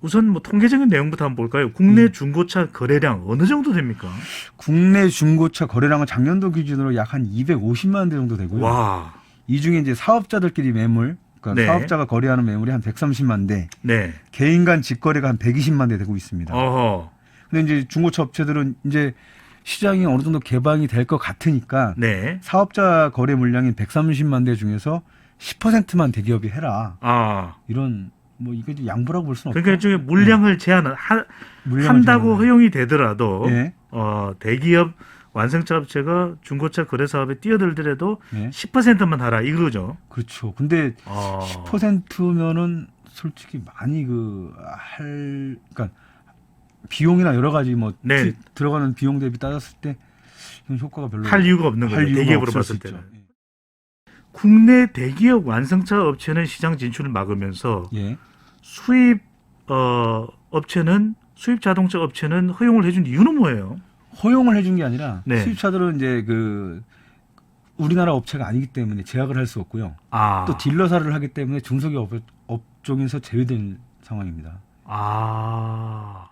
우선 뭐 통계적인 내용부터 한번 볼까요? 국내 음. 중고차 거래량 어느 정도 됩니까? 국내 중고차 거래량은 작년도 기준으로 약 한 250만 대 정도 되고요. 와, 이 중에 이제 사업자들끼리 매물, 그러니까 네. 사업자가 거래하는 매물이 한 130만 대, 네, 개인 간 직거래가 한 120만 대 되고 있습니다. 어허, 근데 이제 중고차 업체들은 이제 시장이 어느 정도 개방이 될 것 같으니까 네, 사업자 거래 물량인 130만 대 중에서 10%만 대기업이 해라. 아, 이런 뭐좀 양보라고 볼 수는 없죠. 그러니까 일종의 물량을 제한을 하, 물량을 한다고 제한하는. 허용이 되더라도 예. 어, 대기업 완성차 업체가 중고차 거래 사업에 뛰어들더라도 예. 10%만 하라 이거죠. 그렇죠. 근데 어, 10%면은 솔직히 많이 그 할 그러니까 비용이나 여러 가지 뭐 네. 티- 들어가는 비용 대비 따졌을 때 이건 효과가 별로 할 이유가 없는 거죠. 이유가 대기업으로 없을 봤을 수 때는. 있죠. 국내 대기업 완성차 업체는 시장 진출을 막으면서 예. 수입 어, 업체는 수입 자동차 업체는 허용을 해준 이유는 뭐예요? 허용을 해준 게 아니라 네. 수입차들은 이제 그 우리나라 업체가 아니기 때문에 제약을 할 수 없고요. 아, 또 딜러사를 하기 때문에 중소기업 업- 업종에서 제외된 상황입니다. 아,